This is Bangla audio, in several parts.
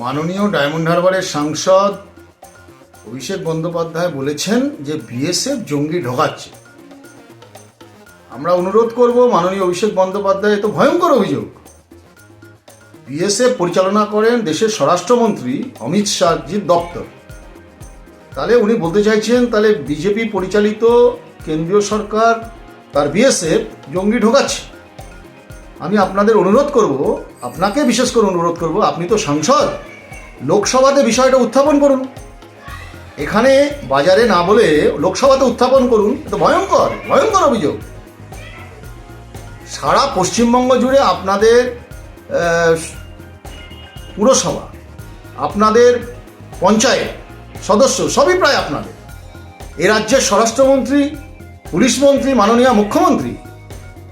মাননীয় ডায়মন্ড হারবারের সাংসদ অভিষেক বন্দ্যোপাধ্যায় বলেছেন যে বিএসএফ জঙ্গি ঢোকাচ্ছে। আমরা অনুরোধ করব মাননীয় অভিষেক বন্দ্যোপাধ্যায় তো ভয়ঙ্কর অভিযোগ। বিএসএফ পরিচালনা করেন দেশের স্বরাষ্ট্রমন্ত্রী অমিত শাহজির দপ্তর। তাহলে উনি বলতে চাইছেন, তাহলে বিজেপি পরিচালিত কেন্দ্রীয় সরকার, তার বিএসএফ জঙ্গি ঢোকাচ্ছে। আমি আপনাদের অনুরোধ করব, আপনাকে বিশেষ করে অনুরোধ করব, আপনি তো সাংসদ, লোকসভাতে বিষয়টা উত্থাপন করুন। এখানে বাজারে না বলে লোকসভাতে উত্থাপন করুন, এটা ভয়ঙ্কর ভয়ঙ্কর অভিযোগ। সারা পশ্চিমবঙ্গ জুড়ে আপনাদের পুরসভা, আপনাদের পঞ্চায়েত সদস্য সবই প্রায় আপনাদের। এ রাজ্যের স্বরাষ্ট্রমন্ত্রী, পুলিশ মন্ত্রী, মাননীয় মুখ্যমন্ত্রী,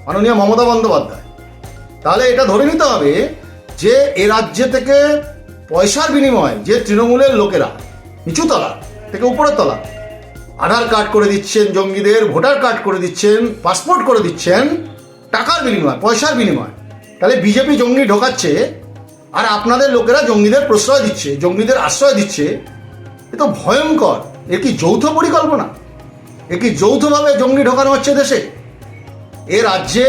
মাননীয় মমতা বন্দ্যোপাধ্যায়। তাহলে এটা ধরে নিতে হবে যে এ রাজ্যে থেকে পয়সার বিনিময়ে যে তৃণমূলের লোকেরা নিচুতলা থেকে উপরের তলা, আধার কার্ড করে দিচ্ছেন জঙ্গিদের, ভোটার কার্ড করে দিচ্ছেন, পাসপোর্ট করে দিচ্ছেন, টাকার বিনিময়, পয়সার বিনিময়। তাহলে বিজেপি জঙ্গি ঢোকাচ্ছে আর আপনাদের লোকেরা জঙ্গিদের প্রশ্রয় দিচ্ছে, জঙ্গিদের আশ্রয় দিচ্ছে, এ তো ভয়ঙ্কর। এ কি যৌথ পরিকল্পনা? এ কি যৌথভাবে জঙ্গি ঢোকানো হচ্ছে দেশে? এ রাজ্যে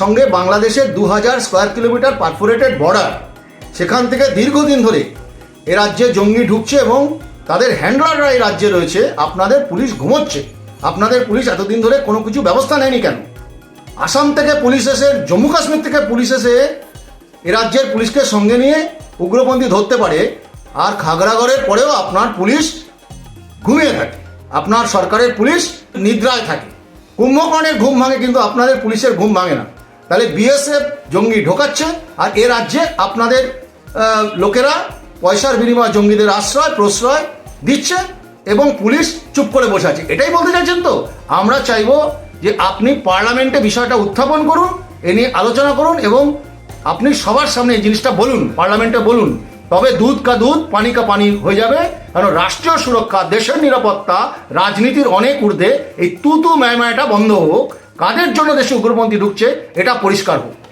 সঙ্গে বাংলাদেশের দু হাজার স্কোয়ার কিলোমিটার পারফোরেটেড বর্ডার, সেখান থেকে দীর্ঘদিন ধরে এ রাজ্যে জঙ্গি ঢুকছে এবং তাদের হ্যান্ডলাররা এই রাজ্যে রয়েছে। আপনাদের পুলিশ ঘুমোচ্ছে। আপনাদের পুলিশ এতদিন ধরে কোনো কিছু ব্যবস্থা নেয়নি কেন? আসাম থেকে পুলিশ এসে, জম্মু কাশ্মীর থেকে পুলিশ এসে এ রাজ্যের পুলিশকে সঙ্গে নিয়ে উগ্রপন্থী ধরতে পারে। আর খাগড়াগড়ের পরেও আপনার পুলিশ ঘুমিয়ে থাকে। আপনার সরকারের পুলিশ নিদ্রায় থাকে। কুম্ভকর্ণের ঘুম ভাঙে কিন্তু আপনাদের পুলিশের ঘুম ভাঙে না। তাহলে বিএসএফ জঙ্গি ঢোকাচ্ছে, আর এ রাজ্যে আপনাদের লোকেরা পয়সার বিনিময়ে জঙ্গিদের আশ্রয়, প্রশ্রয় দিচ্ছে এবং পুলিশ চুপ করে বসে আছে। এটাই বলতে চাইছেন তো? আমরা চাইব যে আপনি পার্লামেন্টে বিষয়টা উত্থাপন করুন, এ নিয়ে আলোচনা করুন এবং আপনি সবার সামনে এই জিনিসটা বলুন, পার্লামেন্টে বলুন। তবে দুধ কা দুধ, পানি কা পানি হয়ে যাবে। কারণ রাষ্ট্রীয় সুরক্ষা, দেশের নিরাপত্তা, রাজনীতির অনেক ঊর্ধ্বে এই তুতু ম্যায়মায়টা বন্ধ হোক। কাদের জন্য দেশে উগ্রপন্থী ঢুকছে এটা পরিষ্কার হোক।